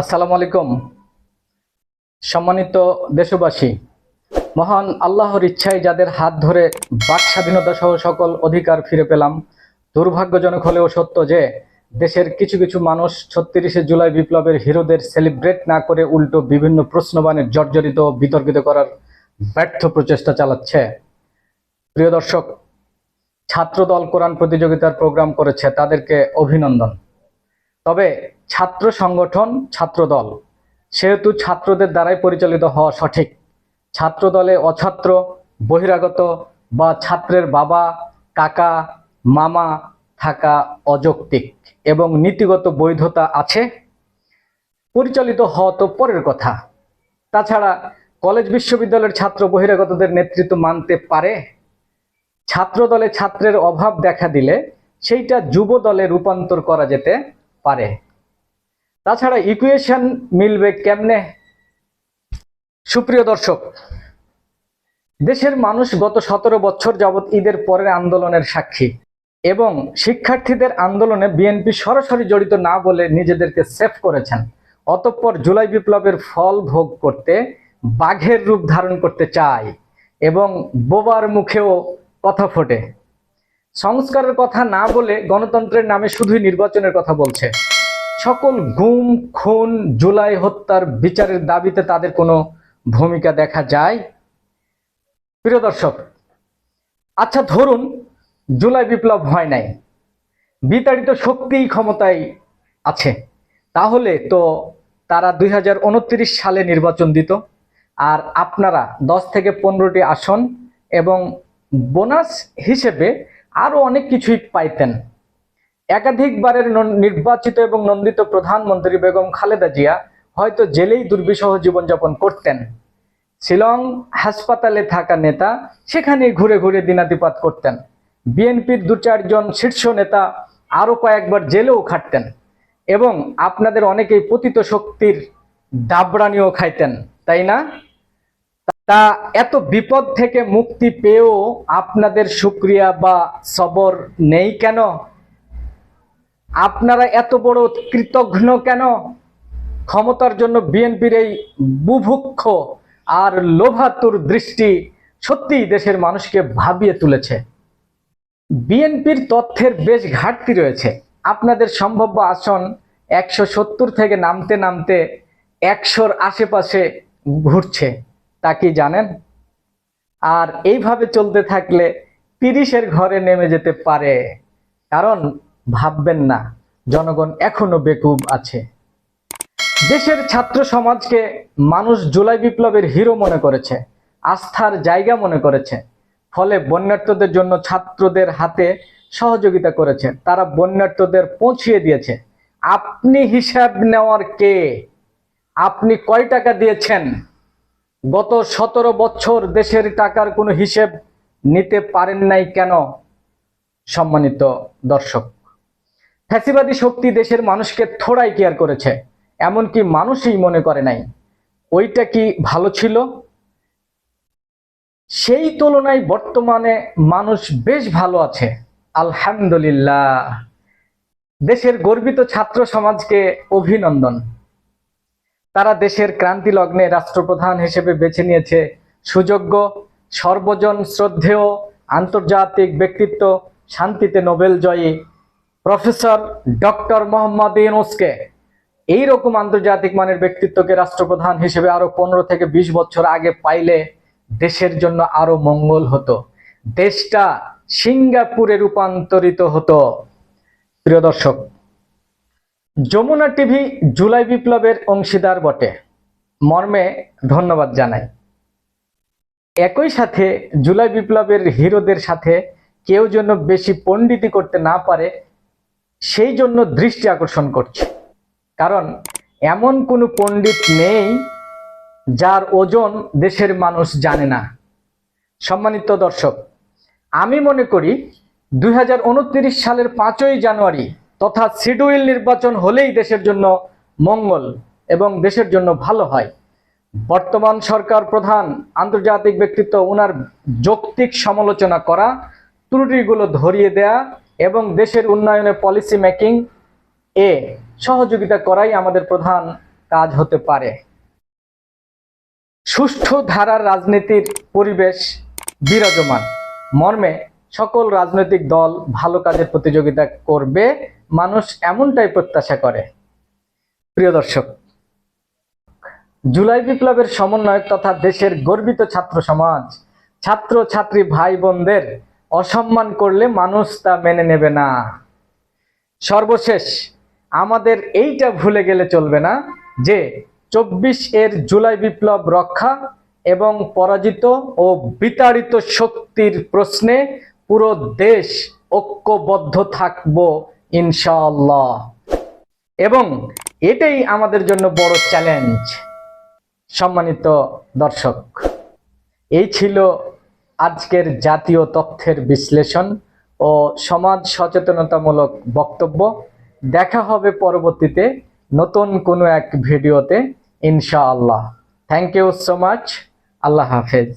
আসসালামু আলাইকুম। সম্মানিত দেশবাসী, মহান আল্লাহর ইচ্ছায় যাদের হাত ধরে বাক স্বাধীনতা সহ সকল অধিকার ফিরে পেলাম, দুর্ভাগ্যজনক হলেও সত্য যে দেশের কিছু কিছু মানুষ ছত্রিশে জুলাই বিপ্লবের হিরোদের সেলিব্রেট না করে উল্টো বিভিন্ন প্রশ্নবাণের জর্জরিত বিতর্কিত করার ব্যর্থ প্রচেষ্টা চালাচ্ছে। প্রিয় দর্শক, ছাত্রদল কোরআন প্রতিযোগিতার প্রোগ্রাম করেছে তাদেরকে অভিনন্দন। তবে ছাত্র সংগঠন, ছাত্রদল, সেহেতু ছাত্রদের দ্বারাই পরিচালিত হওয়া সঠিক। ছাত্রদলে অছাত্র, বহিরাগত বা ছাত্রের বাবা, কাকা, মামা থাকা অযৌক্তিক এবং নীতিগত বৈধতা আছে। পরিচালিত হওয়া তো পরের কথা। তাছাড়া কলেজ বিশ্ববিদ্যালয়ের ছাত্র বহিরাগতদের নেতৃত্ব মানতে পারে। ছাত্রদলে ছাত্রের অভাব দেখা দিলে সেইটা যুব দলে রূপান্তর করা যেতে পারে। তাছাড়া ইকুয়েশন মিলবে কেমনে? সুপ্রিয় দর্শক, দেশের মানুষ গত সতেরো বছর যাবৎ ঈদের পরের আন্দোলনের সাক্ষী এবং শিক্ষার্থীদের আন্দোলনে বিএনপি সরাসরি জড়িত না বলে নিজেদেরকে সেফ করেছেন। অতঃপর জুলাই বিপ্লবের ফল ভোগ করতে বাঘের রূপ ধারণ করতে চায় এবং বোবার মুখেও কথা ফোটে। সংস্কারের কথা না বলে গণতন্ত্রের নামে শুধুই নির্বাচনের কথা বলছে। সকল গুম, খুন, জুলাই হত্যার বিচারের দাবিতে তাদের কোনো ভূমিকা দেখা যায়? প্রিয় দর্শক আচ্ছা ধরুন জুলাই বিপ্লব হয় নাই। বিতাড়িত শক্তিই ক্ষমতায় আছে। তাহলে তো তারা দুই হাজার উনত্রিশ সালে নির্বাচন দিত, আর আপনারা দশ থেকে পনেরোটি আসন এবং বোনাস হিসেবে আরও অনেক কিছুই পাইতেন। একাধিকবারের নির্বাচিত এবং নন্দিত প্রধানমন্ত্রী বেগম খালেদা জিয়া হয়তো জেলেই দুর্বিষহ জীবনযাপন করতেন। শিলং হাসপাতালে থাকা নেতা সেখানে ঘুরে ঘুরে দিনাতিপাত করতেন। বিএনপির দু চারজন শীর্ষ নেতা আরও কয়েকবার জেলেও খাটতেন এবং আপনাদের অনেকেই পতিত শক্তির দাবরানিও খাইতেন, তাই না? তা এত বিপদ থেকে মুক্তি পেয়েও আপনাদের সুক্রিয়া বা সবর নেই কেন? আপনারা এত বড় কৃতঘ্ন কেন? ক্ষমতার জন্য বিএনপির এই বুভুক্ষ আর লোভাতুর দৃষ্টি সত্যিই দেশের মানুষকে ভাবিয়ে তুলেছে। বিএনপির তথ্যের বেশ ঘাটতি রয়েছে। আপনাদের সম্ভাব্য আসন একশো সত্তর থেকে নামতে নামতে একশোর আশেপাশে ঘুরছে। তা কি জানেন? আর এইভাবে চলতে থাকলে তিরিশের ঘরে নেমে যেতে পারে। কারণ ভাববেন না, জনগণ এখনও বেকুব আছে। দেশের ছাত্র সমাজকে মানুষ জুলাই বিপ্লবের হিরো মনে করেছে, আস্থার জায়গা মনে করেছে। ফলে বন্যার্থদের জন্য ছাত্রদের হাতে সহযোগিতা করেছে, তারা বন্যার্থদের পৌঁছিয়ে দিয়েছে। আপনি হিসাব নেওয়ার কে? আপনি কয় টাকা দিয়েছেন? গত সতেরো বছর দেশের টাকার কোনো হিসেব নিতে পারেন নাই কেন, সম্মানিত দর্শক? ফ্যাসিবাদী শক্তি দেশের মানুষকে থোড়াই কেয়ার করেছে, এমনকি মানুষই মনে করে নাই, ওইটা কি ভালো ছিল? সেই তুলনায় বর্তমানে মানুষ বেশ ভালো আছে, আলহামদুলিল্লাহ। দেশের গর্বিত ছাত্র সমাজকে অভিনন্দন। তারা দেশের ক্রান্তি লগ্নে রাষ্ট্রপ্রধান হিসেবে বেছে নিয়েছে সুযোগ্য, সর্বজন শ্রদ্ধেয়, আন্তর্জাতিক ব্যক্তিত্ব, শান্তিতে নোবেল জয়ী প্রফেসর ডক্টর মোহাম্মদ ইউনুসকে। এইরকম আন্তর্জাতিক মানের ব্যক্তিত্বকে রাষ্ট্রপ্রধান হিসেবে আরও পনেরো থেকে বিশ বছর আগে পাইলে দেশের জন্য আরও মঙ্গল হতো। দেশটা সিঙ্গাপুরে রূপান্তরিত হতো। প্রিয় দর্শক যমুনা টিভি জুলাই বিপ্লবের অংশীদার বটে। মর্মে ধন্যবাদ জানাই। একই সাথে জুলাই বিপ্লবের হিরোদের সাথে কেউ যেন বেশি পণ্ডিতি করতে না পারে, সেই জন্য দৃষ্টি আকর্ষণ করছে। কারণ এমন কোনো পণ্ডিত নেই যার ওজন দেশের মানুষ জানে না। সম্মানিত দর্শক, আমি মনে করি দু হাজার উনত্রিশ সালের পাঁচই জানুয়ারি তথা শিডিউল নির্বাচন হলেই দেশের জন্য মঙ্গল এবং দেশের জন্য ভালো হয়। বর্তমান সরকার প্রধান আন্তর্জাতিক ব্যক্তিত্ব ওনার যৌক্তিক সমালোচনা করা, ত্রুটিগুলো ধরিয়ে দেয়া এবং দেশের উন্নয়নে পলিসি মেকিং এ সহযোগিতা করাই আমাদের প্রধান কাজ হতে পারে। সুষ্ঠু ধারার রাজনীতির পরিবেশ বিরাজমান। মর্মে সকল রাজনৈতিক দল ভালো কাজের প্রতিযোগিতা করবে। মানুষ এমনটাই প্রত্যাশা করে। প্রিয় দর্শক, জুলাই বিপ্লবের সমন্বয়ক তথা দেশের গর্বিত ছাত্র সমাজ, ছাত্র, ছাত্রী ভাই বোনদের অসম্মান করলে মানুষ তা মেনে নেবে না। সর্বশেষ, আমাদের এইটা ভুলে গেলে চলবে না যে চব্বিশ এর জুলাই বিপ্লব রক্ষা এবং পরাজিত ও বিতাড়িত শক্তির প্রশ্নে পুরো দেশ ঐক্যবদ্ধ থাকব ইনশাআল্লাহ। এবং এটাই আমাদের জন্য বড় চ্যালেঞ্জ সম্মানিত দর্শক। এই ছিল আজকের জাতীয় তথ্যের বিশ্লেষণ ও সমাজ সচেতনতামূলক বক্তব্য। দেখা হবে পরবর্তীতে নতুন কোনো এক ভিডিওতে, ইনশাআল্লাহ। থ্যাংক ইউ সো মাচ আল্লাহ হাফেজ।